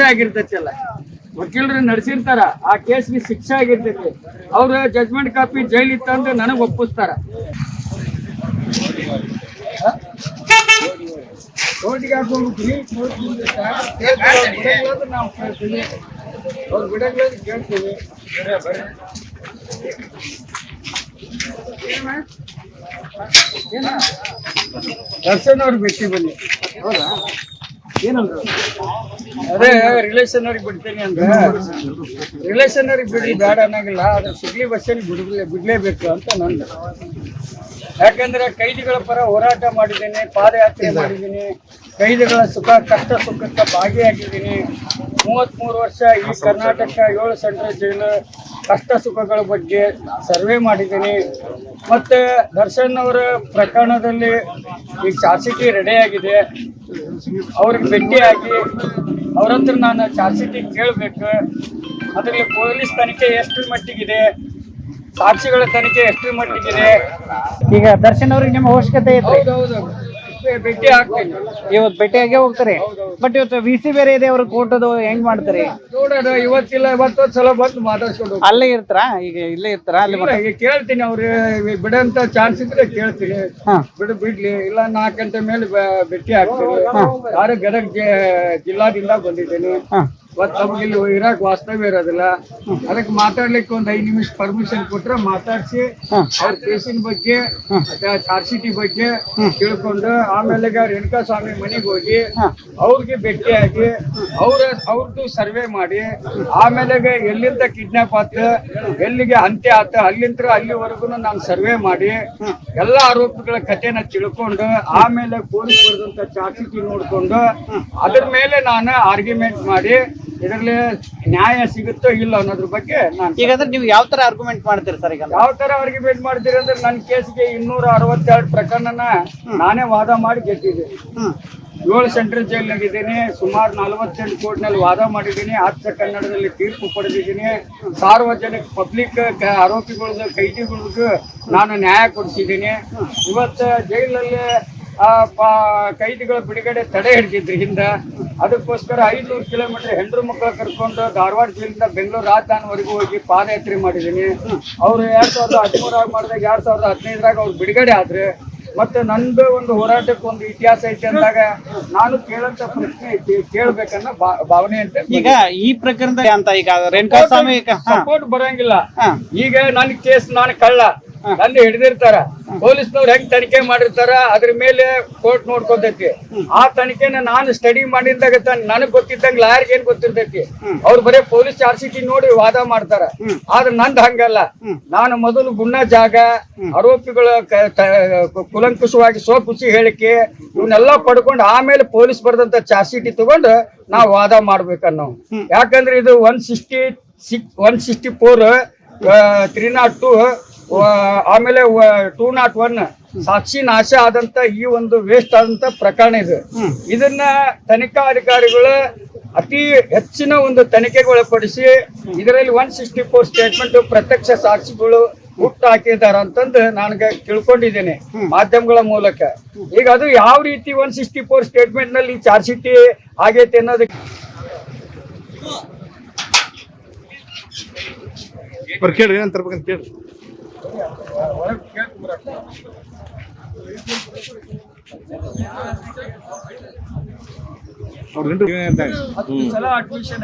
ಶಿಕ್ಷೆ ಆಗಿರ್ತೈತಿ ಅಲ್ಲ. ವಕೀಲರು ನಡೆಸಿರ್ತಾರ, ಆ ಕೇಸ್ಗೆ ಶಿಕ್ಷೆ ಆಗಿರ್ತೈತಿ. ಅವ್ರ ಜಜ್ಮೆಂಟ್ ಕಾಪಿ ಜೈಲಿಗೆ ತಂದು ನನಗೆ ಒಪ್ಪಿಸ್ತಾರ. ಕೋರ್ಟಿಗೆ ಅವ್ರು ದರ್ಶನ್ ಅವ್ರಿಗೆ ಭೇಟಿ ಬನ್ನಿ. ಹೌದಾ? ಅದೇ ರಿಲೇಷನ್ ಅವ್ರಿಗೆ ಬಿಡ್ತೀನಿ ಅಂದ್ರೆ ರಿಲೇಷನ್ ಅವ್ರಿಗೆ ಬಿಡ್ಲಿ ಬೇಡ ಅನ್ನಂಗಿಲ್ಲ ಆದ್ರೆ ಸಿಗ್ಲಿ ಬಸ್ಸಲ್ಲಿ ಬಿಡ್ಲೇ ಬಿಡ್ಲೇಬೇಕು ಅಂತ ನಂದು. ಯಾಕಂದ್ರೆ ಕೈದಿಗಳ ಪರ ಹೋರಾಟ ಮಾಡಿದ್ದೀನಿ ಪಾದಯಾತ್ರೆ ಮಾಡಿದ್ದೀನಿ ಕೈದಿಗಳ ಸುಖ ಕಷ್ಟ ಸುಖಕ್ಕೆ ಭಾಗಿಯಾಗಿದ್ದೀನಿ. ಮೂವತ್ತ್ಮೂರು ವರ್ಷ ಈ ಕರ್ನಾಟಕ ಏಳು ಸೆಂಟ್ರಲ್ ಜೈಲು ಕಷ್ಟ ಸುಖಗಳ ಬಗ್ಗೆ ಸರ್ವೆ ಮಾಡಿದ್ದೀನಿ. ಮತ್ತು ದರ್ಶನ್ ಅವರ ಪ್ರಕರಣದಲ್ಲಿ ಈಗ ಶಾಸಕಿ ರೆಡಿಯಾಗಿದೆ ಅವ್ರಿಗೆ ಭೇಟಿಯಾಗಿ ಅವ್ರ ಹತ್ರ ನಾನು ಚಾರ್ಜ್ ಕೇಳಬೇಕು. ಅದರಲ್ಲಿ ಪೊಲೀಸ್ ತನಿಖೆ ಎಷ್ಟು ಮಟ್ಟಿಗಿದೆ? ಸಾಕ್ಷಿಗಳ ತನಿಖೆ ಎಷ್ಟು ಮಟ್ಟಿಗಿದೆ? ಈಗ ದರ್ಶನ್ ಅವ್ರಿಗೆ ನಿಮ್ಮ ಅವಶ್ಯಕತೆ ಹೌದು ಹೌದೌದು ಭೇಟಿ ಆಗ್ತೀನಿ. ಇವತ್ತು ಭೇಟಿಯಾಗೆ ಹೋಗ್ತಾರೆ. ಬಟ್ ಇವತ್ತು ವಿ ಸಿ ಬೇರೆ ಇದೆ ಅವ್ರಿಗೆ ಕೋರ್ಟ್ ಅದು ಹೆಂಗ್ ಮಾಡ್ತಾರೆ? ನೋಡೋಣ ಇವತ್ತಿಲ್ಲ ಇವತ್ತೊಂದು ಸಲ ಬಂದು ಮಾತಾಡ್ಸ್ಕೊಂಡು ಹೋಗ್ತೀನಿ. ಅಲ್ಲೇ ಇರ್ತಾರ? ಈಗ ಇಲ್ಲೇ ಇರ್ತಾರ? ಅಲ್ಲಿ ಇಲ್ಲ, ಈಗ ಕೇಳ್ತೀನಿ ಅವ್ರು ಬಿಡಂತ ಚಾನ್ಸ್ ಇದ್ರೆ ಕೇಳ್ತೀನಿ. ಹಾ. ಬಿಡು ಬಿಡ್ಲಿ. ಇಲ್ಲ ನಾಲ್ಕು ಗಂಟೆ ಮೇಲೆ ಬ- ಭೇಟಿ ಯಾರು ಗದಗ ಜಿ- ಜಿಲ್ಲಾದಿಂದ ಬಂದಿದ್ದೀನಿ. ಹಾ. ಇವತ್ತು ತಮ್ಗೆ ಇಲ್ಲಿ ಇರಾಕ್ ವಾಸ್ತವ್ಯ ಇರೋದಿಲ್ಲ. ಅದಕ್ಕೆ ಮಾತಾಡ್ಲಿಕ್ಕೆ ಒಂದು ಐದು ನಿಮಿಷ ಪರ್ಮಿಷನ್ ಕೊಟ್ರೆ ಮಾತಾಡ್ಸಿ ಅವ್ರ ಕೇಸಿನ ಬಗ್ಗೆ ಚಾರ್ಜ್ ಶೀಟಿ ಬಗ್ಗೆ ತಿಳ್ಕೊಂಡು ಆಮೇಲೆ ರೇಣುಕಾ ಸ್ವಾಮಿ ಮನೆಗೆ ಹೋಗಿ ಅವ್ರಿಗೆ ಭೇಟಿಯಾಗಿ ಅವ್ರ ಅವ್ರದ್ದು ಸರ್ವೆ ಮಾಡಿ ಆಮೇಲೆ ಎಲ್ಲಿಂದ ಕಿಡ್ನಾಪ್ ಆತ ಎಲ್ಲಿಗೆ ಅಂತ್ಯ ಆತ ಅಲ್ಲಿಂದ ಅಲ್ಲಿವರೆಗೂ ನಾನು ಸರ್ವೆ ಮಾಡಿ ಎಲ್ಲ ಆರೋಪಿಗಳ ಕಥೆನ ತಿಳ್ಕೊಂಡು ಆಮೇಲೆ ಪೊಲೀಸ್ ಬರೆದಂತ ಚಾರ್ಜ್ ಶೀಟ್ ನೋಡ್ಕೊಂಡು ಅದ್ರ ಮೇಲೆ ನಾನು ಆರ್ಗ್ಯುಮೆಂಟ್ ಮಾಡಿ ಇದರಲ್ಲಿ ನ್ಯಾಯ ಸಿಗುತ್ತೋ ಇಲ್ಲ ಅನ್ನೋದ್ರ ಬಗ್ಗೆ ನಾನು ಈಗ ಅಂದ್ರೆ ನೀವು ಯಾವ ತರ ಆರ್ಗ್ಯುಮೆಂಟ್ ಮಾಡ್ತೀರಿ ಸರ್ ಈಗ ಯಾವ ತರ ಆರ್ಗ್ಯುಮೆಂಟ್ ಮಾಡ್ತೀರಿ ಅಂದ್ರೆ ನನ್ನ ಕೇಸ್ಗೆ ಇನ್ನೂರ ಅರವತ್ತೆರಡು ಪ್ರಕರಣನ ನಾನೇ ವಾದ ಮಾಡಿ ಗೆದ್ದಿದ್ದೆ ಹ್ಮ್. ಏಳು ಸೆಂಟ್ರಲ್ ಜೈಲ್ನಾಗಿದ್ದೀನಿ ಸುಮಾರು ನಲವತ್ತೆಂಟು ಕೋರ್ಟ್ನಲ್ಲಿ ವಾದ ಮಾಡಿದ್ದೀನಿ ಹತ್ತ ಕನ್ನಡದಲ್ಲಿ ತೀರ್ಪು ಪಡೆದಿದ್ದೀನಿ. ಸಾರ್ವಜನಿಕ ಪಬ್ಲಿಕ್ ಆರೋಪಿಗಳದ್ದು ಕೈದಿಗಳಿಗೂ ನಾನು ನ್ಯಾಯ ಕೊಡಿಸಿದ್ದೀನಿ. ಇವತ್ತು ಜೈಲಲ್ಲಿ ಆ, ಕೈದಿಗಳ ಬಿಡುಗಡೆ ತಡೆ ಹಿಡಿದಿದ್ರು ಹಿಂದೆ ಅದಕ್ಕೋಸ್ಕರ ಐನೂರು ಕಿಲೋಮೀಟರ್ ಹೆಂಡ್ರು ಮಕ್ಕಳು ಕರ್ಕೊಂಡು ಧಾರವಾಡ ಜಿಲ್ಲೆಯಿಂದ ಬೆಂಗಳೂರು ರಾಜಧಾನಿವರೆಗೂ ಹೋಗಿ ಪಾದಯಾತ್ರೆ ಮಾಡಿದ್ದೀನಿ. ಅವರು ಎರಡ್ ಸಾವಿರದ ಹದಿಮೂರಾಗ ಮಾಡಿದಾಗ ಎರಡ್ ಸಾವಿರದ ಹದಿನೈದರಾಗ ಅವ್ರು ಬಿಡುಗಡೆ ಆದ್ರೆ ಮತ್ತೆ ನಂದು ಒಂದು ಹೋರಾಟಕ್ಕೆ ಒಂದು ಇತಿಹಾಸ ಐತೆ ಅಂದಾಗ ನಾನು ಕೇಳಂತ ಪ್ರಶ್ನೆ ಐತಿ ಕೇಳ್ಬೇಕನ್ನ ಭಾವನೆ ಅಂತ ಈಗ ಈ ಪ್ರಕರಣದಲ್ಲಿ ಅಂತ ಈಗ ರೇಣುಕಾ ಸ್ವಾಮಿ ಸಪೋರ್ಟ್ ಬರಂಗಿಲ್ಲ. ಈಗ ನನ್ ಕೇಸ್ ನಾನು ಕಳ್ಳ. ನನ್ನ ಹಿಡಿದಿರ್ತಾರ. ಪೊಲೀಸ್ನವ್ರು ಹೆಂಗ್ ತನಿಖೆ ಮಾಡಿರ್ತಾರ ಅದ್ರ ಮೇಲೆ ಕೋರ್ಟ್ ನೋಡ್ಕೊತೈತಿ. ಆ ತನಿಖೆನ ನಾನು ಸ್ಟಡಿ ಮಾಡಿದಾಗ ನನಗ್ ಗೊತ್ತಿದ್ದಂಗ ಲಾಯರ್ಗೆ ಏನ್ ಗೊತ್ತಿರ್ತೈತಿ? ಅವ್ರು ಬರೀ ಪೊಲೀಸ್ ಚಾರ್ಜ್ ಶೀಟ್ ನೋಡಿ ವಾದ ಮಾಡ್ತಾರ. ಆದ್ರೆ ನಂದ್ ಹಂಗಲ್ಲ. ನಾನು ಮೊದಲು ಗುಣ ಜಾಗ ಆರೋಪಿಗಳ ಕುಲಂಕುಷವಾಗಿ ಸೋ ಖುಷಿ ಹೇಳಿಕೆ ಇವನ್ನೆಲ್ಲ ಪಡ್ಕೊಂಡು ಆಮೇಲೆ ಪೊಲೀಸ್ ಬರ್ದಂತ ಚಾರ್ಜ್ ಶೀಟ್ ತಗೊಂಡು ನಾವು ವಾದ ಮಾಡ್ಬೇಕನ್ನೋ ಯಾಕಂದ್ರೆ ಇದು one sixty six one sixty four three nought two ಆಮೇಲೆ ಟೂ ನಾಟ್ ಒನ್ ಸಾಕ್ಷಿ ನಾಶ ಆದಂತ ಈ ಒಂದು ವೇಸ್ಟ್ ಆದಂತ ಪ್ರಕರಣ ಇದು. ಇದನ್ನ ತನಿಖಾ ಅಧಿಕಾರಿಗಳು ಅತಿ ಹೆಚ್ಚಿನ ಒಂದು ತನಿಖೆಗೆ ಒಳಪಡಿಸಿ ಇದರಲ್ಲಿ ಒನ್ ಸಿಕ್ಸ್ಟಿ ಫೋರ್ ಸ್ಟೇಟ್ಮೆಂಟ್ ಪ್ರತ್ಯಕ್ಷ ಸಾಕ್ಷಿಗಳು ಹುಟ್ಟು ಹಾಕಿದ್ದಾರೆ ಅಂತಂದು ನನಗೆ ತಿಳ್ಕೊಂಡಿದ್ದೇನೆ ಮಾಧ್ಯಮಗಳ ಮೂಲಕ. ಈಗ ಅದು ಯಾವ ರೀತಿ ಒನ್ ಸಿಕ್ಸ್ಟಿ ಫೋರ್ ಸ್ಟೇಟ್ಮೆಂಟ್ನಲ್ಲಿ ಚಾರ್ಜ್ ಶೀಟ್ ಆಗೈತೆ ಅನ್ನೋದಕ್ಕೆ ಕೇಳ್ರಿ ತರ್ಬೇಕಂತ ಕೇಳ್ರಿ. ಅವ್ರು ಗಂಟು ಏನಂತ ಹತ್ತು ಸಲ ಅಡ್ಮಿಷನ್